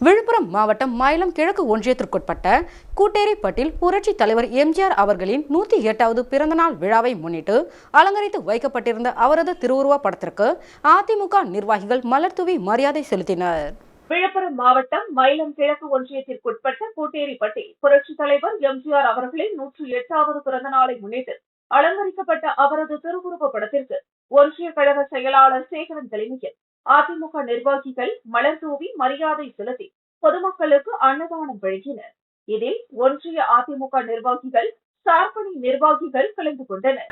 விழுப்புரம் மாவட்டம் மயிலம் கிழக்கு ஒன்றியத்திற்குட்பட்ட கூட்டேரிப்பட்டில் புரட்சி தலைவர் எம்ஜிஆர் அவர்களின் நூற்றி எட்டாவது பிறந்தநாள் விழாவை முன்னிட்டு அலங்கரித்து வைக்கப்பட்டிருந்த அவரது திருவுருவ படத்திற்கு அதிமுக நிர்வாகிகள் மலர்தூவி மரியாதை செலுத்தினர். விழுப்புரம் மாவட்டம் மயிலம் கிழக்கு ஒன்றியத்திற்குட்பட்ட கூட்டேரிப்பட்டி புரட்சி தலைவர் எம்ஜிஆர் அவர்களின் நூற்றி எட்டாவது பிறந்த நாளை முன்னிட்டு அலங்கரிக்கப்பட்ட அவரது திருவுருவ படத்திற்கு ஒன்றிய கழக செயலாளர் சேகரன் தலைமையில் அதிமுக நிர்வாகிகள் மலர் தூவி மரியாதை செலுத்தி பொதுமக்களுக்கு அன்னதானம் வழங்கினர். இதில் ஒன்றிய அதிமுக நிர்வாகிகள் சார்பணி நிர்வாகிகள் கலந்து கொண்டனர்.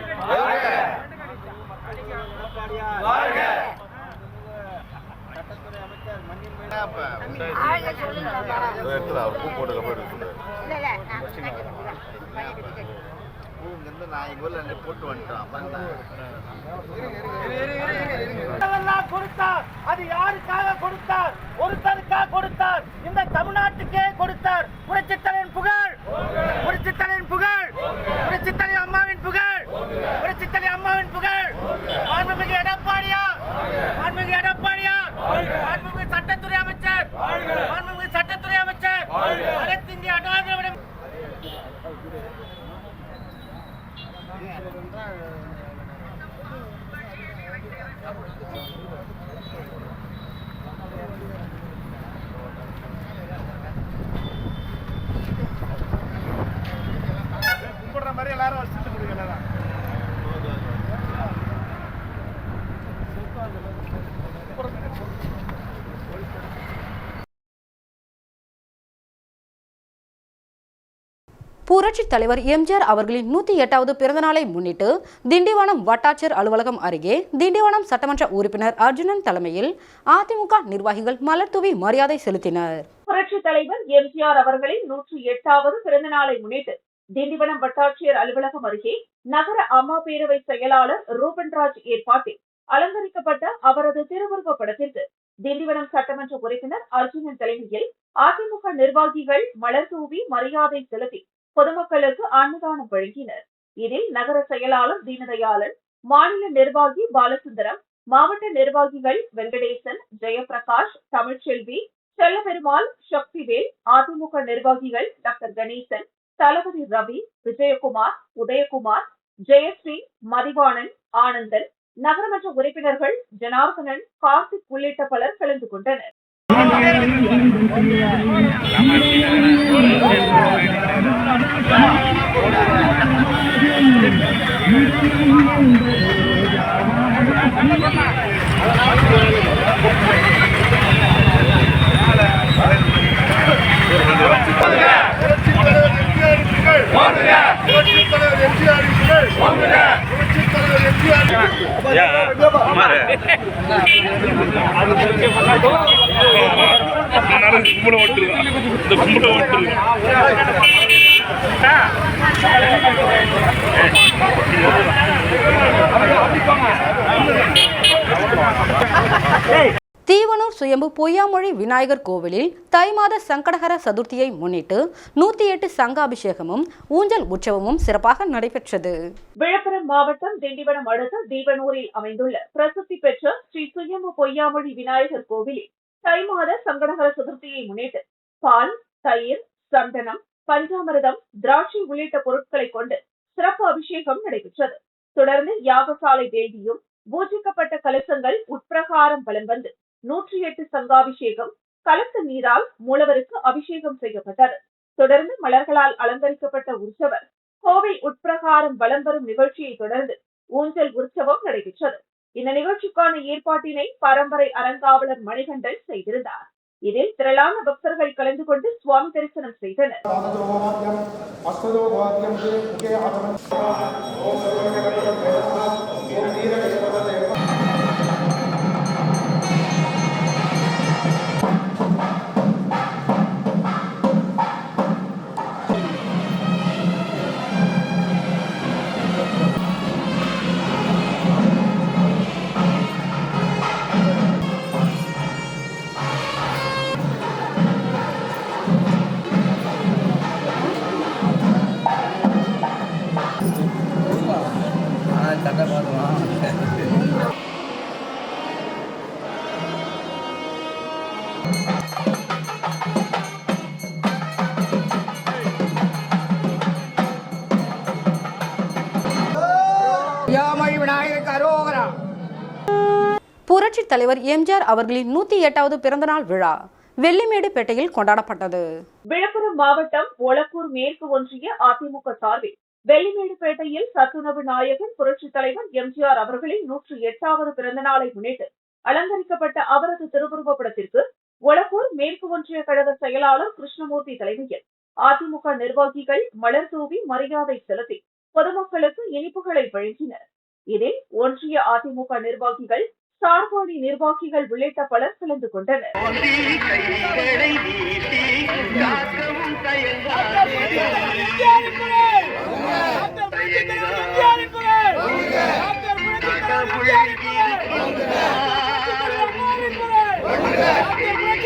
பூ போட்டு வந்து நான் எங்கள் ஊரில் போட்டு வந்துட்டோம். கொடுத்தார். அது யாருக்காக கொடுத்தார்? ஒருத்தருக்காக கொடுத்தார். இந்த தமிழ்நாட்டுக்கே கொடுத்தார். புரட்சித்தலைவன் புகழ். புரட்சித்தலைவன் புகழ். புரட்சித்தலை அம்மாவின் புகழ். புரட்சித்தலை அம்மாவின் புகழ். புரட்சி தலைவர் எம்ஜிஆர் அவர்களின் நூத்தி எட்டாவது பிறந்தநாளை முன்னிட்டு திண்டிவனம் வட்டாட்சியர் அலுவலகம் அருகே திண்டிவனம் சட்டமன்ற உறுப்பினர் அர்ஜுனன் தலைமையில் அதிமுக நிர்வாகிகள் மலர்தூவி மரியாதை செலுத்தினர். புரட்சி தலைவர் எம்ஜிஆர் அவர்களின் நூற்றி எட்டாவது பிறந்த நாளை முன்னிட்டு திண்டிவனம் வட்டாட்சியர் அலுவலகம் அருகே நகர அம்மா பேரவை செயலாளர் ரூபன்ராஜ் ஏற்பாட்டில் அலங்கரிக்கப்பட்ட அவரது திருவுருவ படத்திற்கு திண்டிவனம் சட்டமன்ற உறுப்பினர் அர்ஜுனன் தலைமையில் அதிமுக நிர்வாகிகள் மலர் தூவி மரியாதை செலுத்தி பொதுமக்களுக்கு அன்னதானம் வழங்கினர். இதில் நகர செயலாளர் தீனதயாளன் மாநில நிர்வாகி பாலசுந்தரம் மாவட்ட நிர்வாகிகள் வெங்கடேசன் ஜெயபிரகாஷ் தமிழ்ச்செல்வி செல்லபெருமாள் சக்திவேல் அதிமுக நிர்வாகிகள் டாக்டர் கணேசன் தளபதி ரவி விஜயகுமார் உதயகுமார் ஜெயஸ்ரீ மதிவாணன் ஆனந்தன் நகரமன்ற உறுப்பினர்கள் ஜனார்தனன் கார்த்திக் உள்ளிட்ட பலர் கலந்து கொண்டனர். Yeah, கும்பிட ஓட்டுருங்க இந்த கும்பிட ஓட்டுருங்க தீவனூர் சுயம்பு பொய்யாமொழி விநாயகர் கோவிலில் தை மாத சங்கடகர சதுர்த்தியை முன்னிட்டு நூற்றி எட்டு சங்காபிஷேகமும் ஊஞ்சல் உற்சவமும் சிறப்பாக நடைபெற்றது. விழுப்புரம் மாவட்டம் திண்டிவனம் அடுத்த தீவனூரில் அமைந்துள்ள பிரசித்தி பெற்ற ஸ்ரீ சுயம்பு பொய்யாமொழி விநாயகர் கோவிலில் தை மாத சங்கடகர சதுர்த்தியை முன்னிட்டு பால் தயிர் சந்தனம் பஞ்சாமிரதம் திராட்சை உள்ளிட்ட பொருட்களை கொண்டு சிறப்பு அபிஷேகம் நடைபெற்றது. தொடர்ந்து யாகசாலை வேண்டியும் பூஜிக்கப்பட்ட கலசங்கள் உட்பிரகாரம் வலம் வந்து நூற்றி எட்டு சங்காபிஷேகம் கலச நீரால் மூலவருக்கு அபிஷேகம் செய்யப்பட்டது. தொடர்ந்து மலர்களால் அலங்கரிக்கப்பட்ட உற்சவர் கோவில் உட்பிரகாரம் வலம் வரும் நிகழ்ச்சியை தொடர்ந்து ஊஞ்சல் உற்சவம் நடைபெற்றது. இந்த நிகழ்ச்சிக்கான ஏற்பாட்டினை பரம்பரை அறங்காவலர் மணிகண்டன் செய்திருந்தார். இதில் திரளான பக்தர்கள் கலந்து கொண்டு சுவாமி தரிசனம் செய்தனர். புரட்சி தலைவர் எம்ஜிஆர் அவர்களின் நூத்தி எட்டாவது பிறந்தநாள் விழா வெள்ளிமேடு பேட்டையில் கொண்டாடப்பட்டது. விழுப்புரம் மாவட்டம் ஒலப்பூர் மேற்கு ஒன்றிய அதிமுக சார்பில் வெள்ளிமேடு பேட்டையில் சத்துணவு நாயகன் புரட்சி தலைவர் எம்ஜிஆர் அவர்களின் நூற்றி எட்டாவது பிறந்தநாளை முன்னிட்டு அலங்கரிக்கப்பட்ட அவரது திருவுருவ படத்திற்கு ஒலக்கூர் மேற்கு ஒன்றிய கழக செயலாளர் கிருஷ்ணமூர்த்தி தலைமையில் அதிமுக நிர்வாகிகள் மலர் தூவி மரியாதை செலுத்தி பொதுமக்களுக்கு இனிப்புகளை வழங்கினர். இதில் ஒன்றிய அதிமுக நிர்வாகிகள் சார்பாடி நிர்வாகிகள் உள்ளிட்ட பலர் கலந்து கொண்டனர்.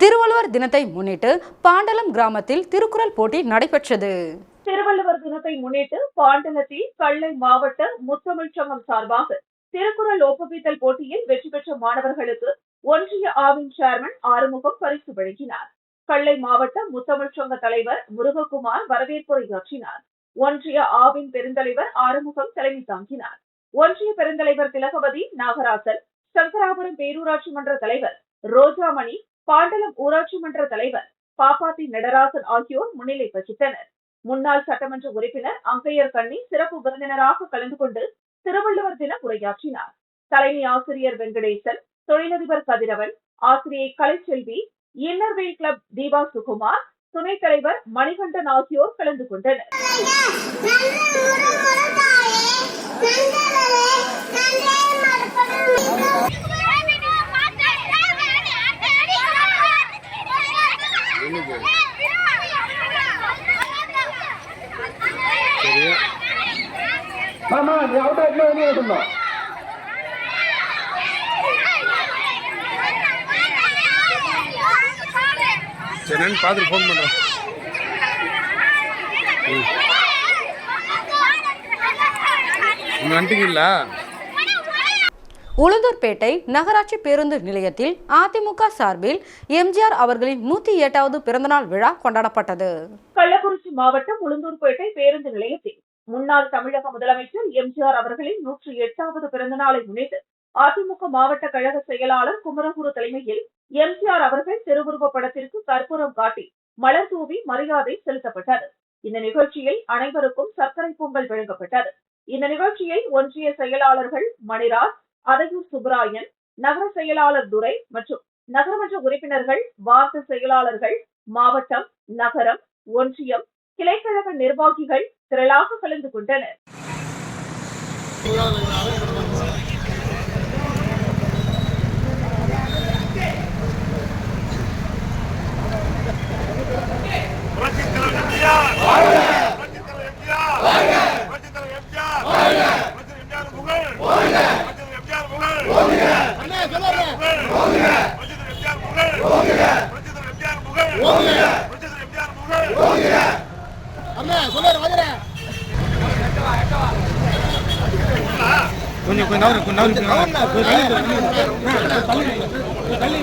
திருவள்ளுவர் தினத்தை முன்னிட்டு பாண்டலம் கிராமத்தில் திருக்குறள் போட்டி நடைபெற்றது. திருவள்ளுவர் தினத்தை முன்னிட்டு பாண்டலத்தில் கள்ளை மாவட்ட முத்தமிழ் சங்கம் சார்பாக திருக்குறள் ஒப்புவித்தல் போட்டியில் வெற்றி பெற்ற மாணவர்களுக்கு ஒன்றிய ஆவின் சேர்மன் ஆறுமுகம் பரிசு வழங்கினார். கள்ளை மாவட்ட முத்தமிழ் சங்க தலைவர் முருககுமார் வரவேற்புரையாற்றினார் ஒன்றிய ஆவின் பெருந்தலைவர் ஆறுமுகம் தலைமை தாங்கினார். ஒன்றிய பெருந்தலைவர் திலகவதி நாகராசன் சங்கராபுரம் பேரூராட்சி மன்ற தலைவர் ரோஜாமணி பாண்டலம் ஊராட்சி மன்ற தலைவர் பாப்பாத்தி நடராசன் ஆகியோர் முன்னிலை வகித்தனர். முன்னாள் சட்டமன்ற உறுப்பினர் அங்கையர் கண்ணி சிறப்பு விருந்தினராக கலந்து கொண்டு திருவள்ளுவர் தின உரையாற்றினார். தலைமை ஆசிரியர் வெங்கடேசன் தொழிலதிபர் கதிரவன் ஆசிரியை Kalaiselvi inner wheel club Deepa Sukumar துணைத் தலைவர் மணிகண்டன் ஆகியோர் கலந்து கொண்டனர். மாமா நீ அவுட் ஆயிட்டு சரி நான் பார்த்துட்டு ஃபோன் பண்ணுறேன் வந்துட்டீங்களா உளுந்தூர்பேட்டை நகராட்சி பேருந்து நிலையத்தில் அதிமுக சார்பில் எம்ஜிஆர் அவர்களின் நூத்தி எட்டாவது பிறந்தநாள் விழா கொண்டாடப்பட்டது. கள்ளக்குறிச்சி மாவட்டம் உளுந்தூர்பேட்டை பேருந்து நிலையத்தில் முன்னாள் தமிழக முதலமைச்சர் எம்ஜிஆர் அவர்களின் நூற்றி எட்டாவது பிறந்த நாளை முன்னிட்டு அதிமுக மாவட்ட கழக செயலாளர் குமரகுரு தலைமையில் எம்ஜிஆர் அவர்கள் திருவுருவப் படத்திற்கு கற்பூரம் காட்டி மலர் தூவி மரியாதை செலுத்தப்பட்டது. இந்த நிகழ்ச்சியில் அனைவருக்கும் சர்க்கரை பொங்கல் வழங்கப்பட்டது. இந்த நிகழ்ச்சியை ஒன்றிய செயலாளர்கள் மணிராஜ் அதையூர் சுப்பராயன் நகர செயலாளர் துரை மற்றும் நகரமன்ற உறுப்பினர்கள் வார்டு செயலாளர்கள் மாவட்டம் நகரம் ஒன்றியம் கிளைக்கழக நிர்வாகிகள் திரளாக கலந்து கொண்டனர். கொஞ்சம் கொஞ்சம் நவரு கொஞ்சம் நவரு தள்ளு தள்ளு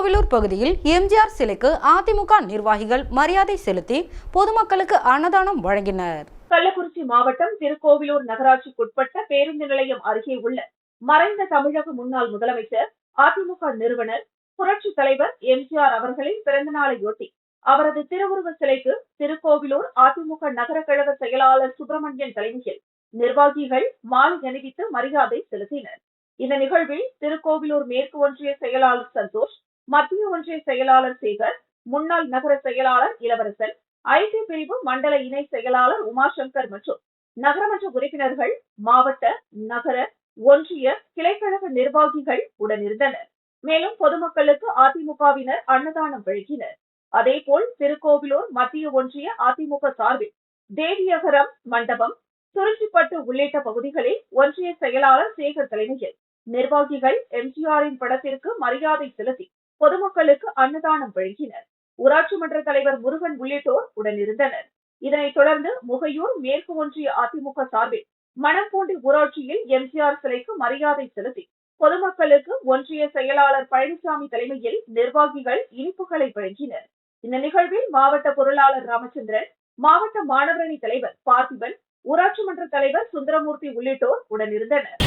திருக்கோவிலூர் பகுதியில் எம்ஜிஆர் சிலைக்கு அதிமுக நிர்வாகிகள் மரியாதை செலுத்தி பொதுமக்களுக்கு அன்னதானம் வழங்கினர். கள்ளக்குறிச்சி மாவட்டம் திருக்கோவிலூர் நகராட்சிக்குட்பட்ட பேருந்து நிலையம் அருகே உள்ள மறைந்த தமிழக முன்னாள் முதலமைச்சர் அதிமுக நிறுவனர் புரட்சி தலைவர் எம்ஜிஆர் அவர்களின் பிறந்த நாளையொட்டி அவரது திருவுருவ சிலைக்கு திருக்கோவிலூர் அதிமுக நகர கழக செயலாளர் சுப்பிரமணியன் தலைமையில் நிர்வாகிகள் மாலை அணிவித்து மரியாதை செலுத்தினர். இந்த நிகழ்வில் திருக்கோவிலூர் மேற்கு ஒன்றிய செயலாளர் சந்தோஷ் மத்திய ஒன்றிய செயலாளர் சேகர் முன்னாள் நகர செயலாளர் இளவரசன் ஐடி பிரிவு மண்டல இணை செயலாளர் உமாசங்கர் மற்றும் நகரமன்ற உறுப்பினர்கள் மாவட்ட நகர ஒன்றிய கிளைக்கழக நிர்வாகிகள் உடனிருந்தனர் மேலும் பொதுமக்களுக்கு அதிமுகவினர் அன்னதானம் வழங்கினர். அதேபோல் திருக்கோவிலூர் மத்திய ஒன்றிய அதிமுக சார்பில் தேவியகரம் மண்டபம் சுருச்சிப்பட்டு உள்ளிட்ட பகுதிகளில் ஒன்றிய செயலாளர் சேகர் தலைமையில் நிர்வாகிகள் எம்ஜிஆரின் படத்திற்கு மரியாதை செலுத்தி பொதுமக்களுக்கு அன்னதானம் வழங்கினர். ஊராட்சி மன்ற தலைவர் முருகன் உள்ளிட்டோர் உடனிருந்தனர். இதனைத் தொடர்ந்து முகையூர் மேற்கு ஒன்றிய அதிமுக சார்பில் மணம்பூண்டி ஊராட்சியில் எம்ஜிஆர் சிலைக்கு மரியாதை செலுத்தி பொதுமக்களுக்கு ஒன்றிய செயலாளர் பழனிசாமி தலைமையில் நிர்வாகிகள் இனிப்புகளை வழங்கினர். இந்த நிகழ்வில் மாவட்ட பொருளாளர் ராமச்சந்திரன் மாவட்ட மாணவரணி தலைவர் பார்த்திபன் ஊராட்சி மன்ற தலைவர் சுந்தரமூர்த்தி உள்ளிட்டோர் உடனிருந்தனர்.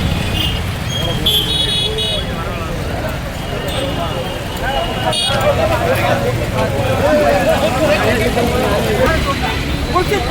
புரட்சித்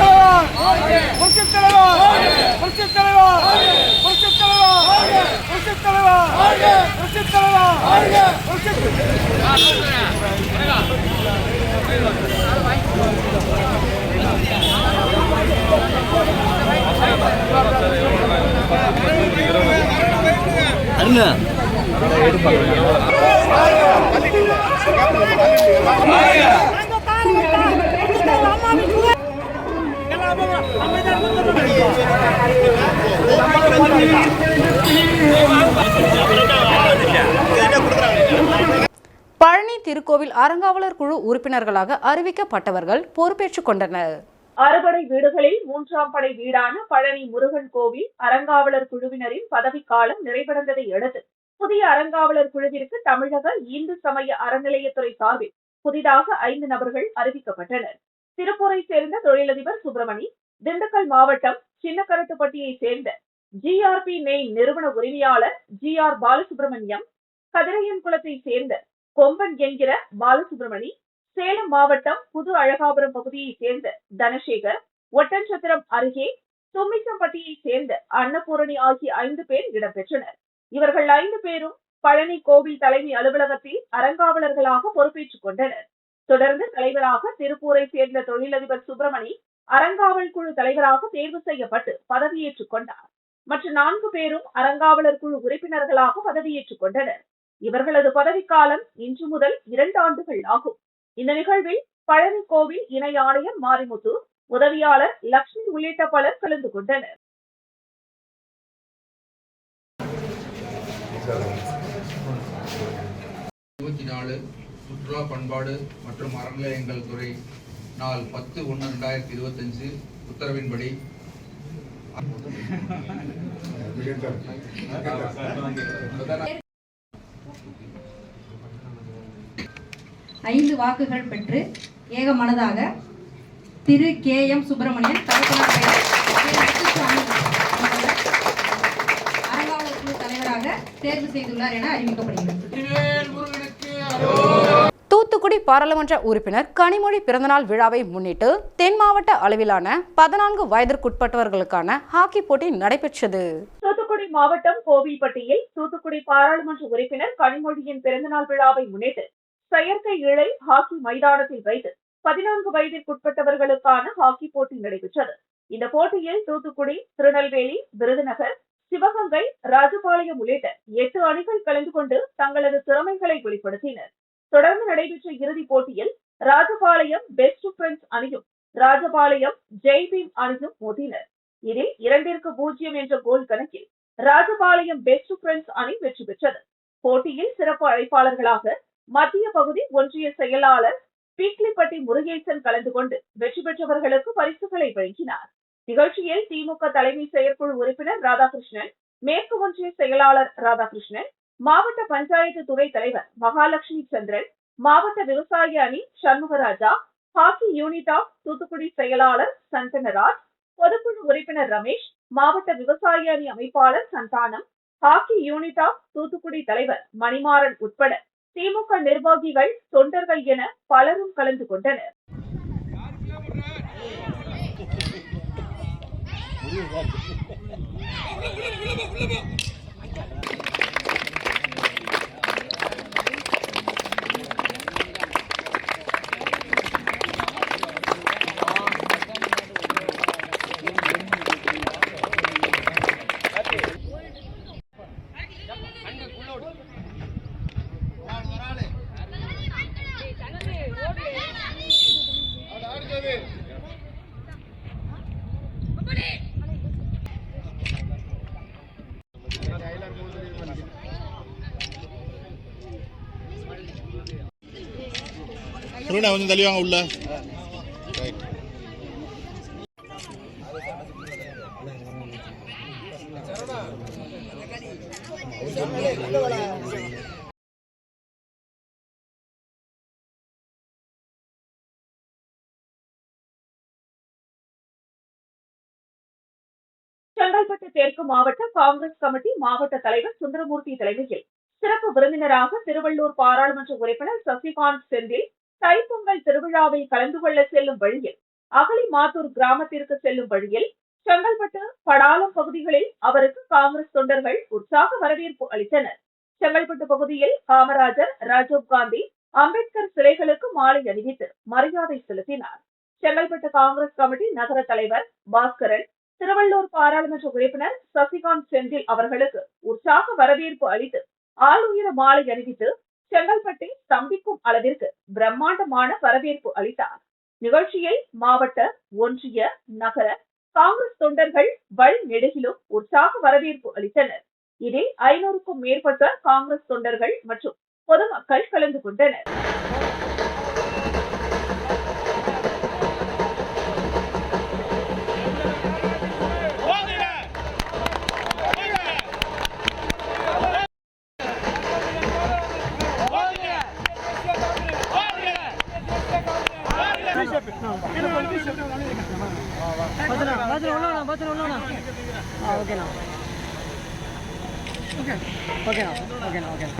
எடுப்பாங்க பழனி திருக்கோவில் அறங்காவலர் குழு உறுப்பினர்களாக அறிவிக்கப்பட்டவர்கள் பொறுப்பேற்றுக் கொண்டனர். அறுபடை வீடுகளில் மூன்றாம் படை வீடான பழனி முருகன் கோவில் அறங்காவலர் குழுவினரின் பதவிக்காலம் நிறைவடைந்ததை அடுத்து புதிய அறங்காவலர் குழுவிற்கு தமிழக இந்து சமய அறநிலையத்துறை சார்பில் புதிதாக ஐந்து நபர்கள் அறிவிக்கப்பட்டனர். திருப்பூரை சேர்ந்த தொழிலதிபர் சுப்பிரமணி திண்டுக்கல் மாவட்டம் சின்னக்கரத்துப்பட்டியை சேர்ந்த ஜிஆர்பி நெய் நிறுவன உரிமையாளர் ஜி ஆர் பாலசுப்ரமணியம் கதிரையன்குளத்தை சேர்ந்த கொம்பன் என்கிற பாலசுப்ரமணி சேலம் மாவட்டம் புது அழகாபுரம் பகுதியைச் சேர்ந்த தனசேகர் ஒட்டன்சத்திரம் அருகே தும்மிச்சம்பட்டியைச் சேர்ந்த அன்னபூரணி ஆகிய ஐந்து பேர் இடம்பெற்றனர். இவர்கள் ஐந்து பேரும் பழனி கோவில் தலைமை அலுவலகத்தில் அறங்காவலர்களாக பொறுப்பேற்றுக் கொண்டனர். தொடர்ந்து தலைவராக திருப்பூரை சேர்ந்த தொழிலதிபர் சுப்பிரமணி அறங்காவல் குழு தலைவராக தேர்வு செய்யப்பட்டு பதவியேற்றுக் கொண்டார். மற்ற நான்கு பேரும் அறங்காவலர் குழு உறுப்பினர்களாக பதவியேற்றுக் கொண்டனர். இவர்களது பதவிக்காலம் இன்று முதல் இரண்டு ஆண்டுகள் ஆகும். இந்த நிகழ்வில் பழனி கோவில் இணை ஆணையர் மாரிமுத்து உதவியாளர் லட்சுமி உள்ளிட்ட பலர் கலந்து கொண்டனர். இருபத்தி நாலு சுற்றுலா பண்பாடு மற்றும் அறநிலையங்கள் துறை நாள் பத்து ஒன்று ரெண்டாயிரத்தி இருபத்தஞ்சு உத்தரவின்படி. ஐந்து வாக்குகள் பெற்று ஏகமனதாக திரு கே எம் சுப்பிரமணியன் அறங்காவலர் குழு தலைவராக தேர்வு செய்துள்ளார் என அறிவிக்கப்படுகிறது. தூத்துக்குடி பாராளுமன்ற உறுப்பினர் கனிமொழி பிறந்தநாள் விழாவை முன்னிட்டு தென் மாவட்ட அளவிலான பதினான்கு வயதிற்குட்பட்டவர்களுக்கான ஹாக்கி போட்டி நடைபெற்றது. தூத்துக்குடி மாவட்டம் கோவில்பட்டியில் தூத்துக்குடி பாராளுமன்ற உறுப்பினர் கனிமொழியின் பிறந்தநாள் விழாவை முன்னிட்டு செயற்கை இழை ஹாக்கி மைதானத்தில் வைத்து பதினான்கு வயதிற்குட்பட்டவர்களுக்கான ஹாக்கி போட்டி நடைபெற்றது. இந்த போட்டியில் தூத்துக்குடி திருநெல்வேலி விருதுநகர் சிவகங்கை ராஜபாளையம் உள்ளிட்ட எட்டு அணிகள் கலந்து கொண்டு தங்களது திறமைகளை வெளிப்படுத்தினர். தொடர்ந்து நடைபெற்ற இறுதிப் போட்டியில் ராஜபாளையம் பெஸ்ட் ஃப்ரெண்ட்ஸ் அணியும் ராஜபாளையம் ஜெய்பீம் அணியும் மோதினர். இதில் இரண்டிற்கு பூஜ்ஜியம் என்ற கோல் கணக்கில் ராஜபாளையம் பெஸ்ட் ஃப்ரெண்ட்ஸ் அணி வெற்றி பெற்றது. போட்டியில் சிறப்பு அழைப்பாளர்களாக மத்திய பகுதி ஒன்றிய செயலாளர் பீக்லிப்பட்டி முருகேசன் கலந்து கொண்டு வெற்றி பெற்றவர்களுக்கு பரிசுகளை வழங்கினார். நிகழ்ச்சியில் திமுக தலைமை செயற்குழு உறுப்பினர் ராதாகிருஷ்ணன் மேற்கு ஒன்றிய செயலாளர் ராதாகிருஷ்ணன் மாவட்ட பஞ்சாயத்து துறை தலைவர் மகாலட்சுமி சந்திரன் மாவட்ட விவசாய அணி Shanmugaraja hockey unit of Thoothukudi செயலாளர் சந்தனராஜ் பொதுக்குழு உறுப்பினர் ரமேஷ் மாவட்ட விவசாய அணி அமைப்பாளர் Santhanam hockey unit of Thoothukudi தலைவர் மணிமாறன் உட்பட திமுக நிர்வாகிகள் தொண்டர்கள் என பலரும் கலந்து கொண்டனர். உள்ள உள்ள உள்ள அருணா கொஞ்சம் தள்ளி வாங்க உள்ள? செங்கல்பட்டு தெற்கு மாவட்ட காங்கிரஸ் கமிட்டி மாவட்ட தலைவர் சுந்தரமூர்த்தி தலைமையில் சிறப்பு விருந்தினராக திருவள்ளூர் பாராளுமன்ற உறுப்பினர் சசிகாந்த் செந்தில் தைப்பொங்கல் திருவிழாவில் கலந்து கொள்ள செல்லும் வழியில் அகலி மாத்தூர் கிராமத்திற்கு செல்லும் வழியில் செங்கல்பட்டு படாலம் பகுதிகளில் அவருக்கு காங்கிரஸ் தொண்டர்கள் உற்சாக வரவேற்பு அளித்தனர். செங்கல்பட்டு பகுதியில் காமராஜர் ராஜீவ் காந்தி அம்பேத்கர் சிலைகளுக்கு மாலை அணிவித்து மரியாதை செலுத்தினார். செங்கல்பட்டு காங்கிரஸ் கமிட்டி நகர தலைவர் பாஸ்கரன் திருவள்ளூர் பாராளுமன்ற உறுப்பினர் சசிகாந்த் செந்தில் அவர்களுக்கு உற்சாக வரவேற்பு அளித்து ஆளுயர மாலை அணிவித்து செங்கல்பட்டை ஸ்தம்பிக்கும் அளவிற்கு பிரம்மாண்டமான வரவேற்பு அளித்தார். நிகழ்ச்சியை மாவட்ட ஒன்றிய நகர காங்கிரஸ் தொண்டர்கள் வழி நெடுகிலும் உற்சாக வரவேற்பு அளித்தனர். இதில் ஐநூறுக்கும் மேற்பட்ட காங்கிரஸ் தொண்டர்கள் மற்றும் பொதுமக்கள் கலந்து கொண்டனர். ఓకేనా ఓకే ఓకేనా ఓకేనా ఓకేనా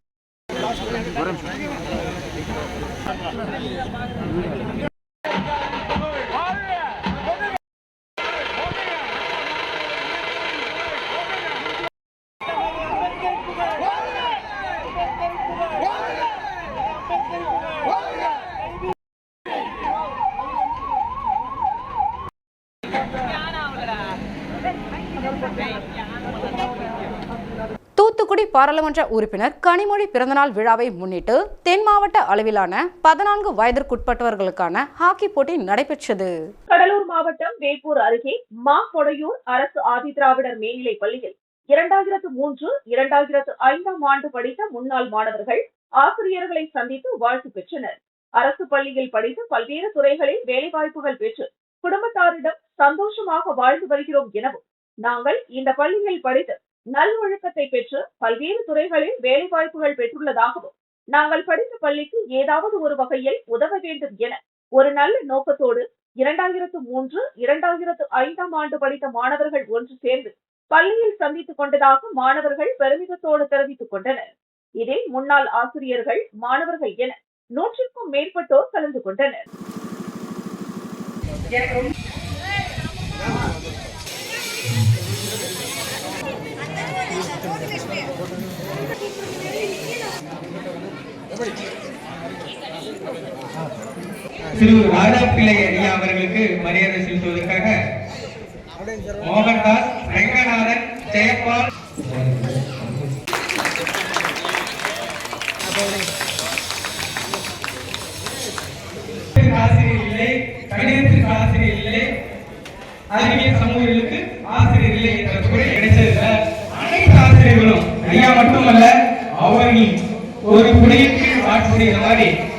தூத்துக்குடி பாராளுமன்ற உறுப்பினர் கனிமொழி பிறந்தநாள் விழாவை முன்னிட்டு தென் மாவட்ட அளவிலான பதினான்கு வயதிற்குட்பட்டவர்களுக்கான ஹாக்கி போட்டி நடைபெற்றது. கடலூர் மாவட்டம் வேப்பூர் அருகே மா கொடையூர் அரசு ஆதிதிராவிடர் மேல்நிலைப் பள்ளியில் இரண்டாயிரத்து மூன்று இரண்டாயிரத்து ஐந்தாம் ஆண்டு படித்த முன்னாள் மாணவர்கள் ஆசிரியர்களை சந்தித்து வாழ்த்து பெற்றனர். அரசு பள்ளியில் படித்து பல்வேறு துறைகளில் வேலைவாய்ப்புகள் பெற்று குடும்பத்தாரிடம் சந்தோஷமாக வாழ்ந்து வருகிறோம் எனவும் நாங்கள் இந்த பள்ளியில் படித்து நல்வொழுக்கத்தை பெற்று பல்வேறு துறைகளில் வேலைவாய்ப்புகள் பெற்றுள்ளதாகவும் நாங்கள் படித்த பள்ளிக்கு ஏதாவது ஒரு வகையில் உதவ வேண்டும் என ஒரு நல்ல நோக்கத்தோடு இரண்டாயிரத்து மூன்று இரண்டாயிரத்து ஐந்தாம் ஆண்டு படித்த மாணவர்கள் ஒன்று சேர்ந்து பள்ளியில் சந்தித்துக் கொண்டதாக மாணவர்கள் பெருமிதத்தோடு தெரிவித்துக் கொண்டனர். இதில் முன்னாள் ஆசிரியர்கள் மாணவர்கள் என நூற்றுக்கும் மேற்பட்டோர் கலந்து கொண்டனர். திரு ராஜாப்பிள்ளை ஐயா அவர்களுக்கு மரியாதை செலுத்துவதற்காக மோகன்தாஸ் ரங்கநாதன் ஜெயபால் ஆசிரியர் இல்லை. கணிதத்திற்கு ஆசிரியர் இல்லை. அறிவியல் Madrid.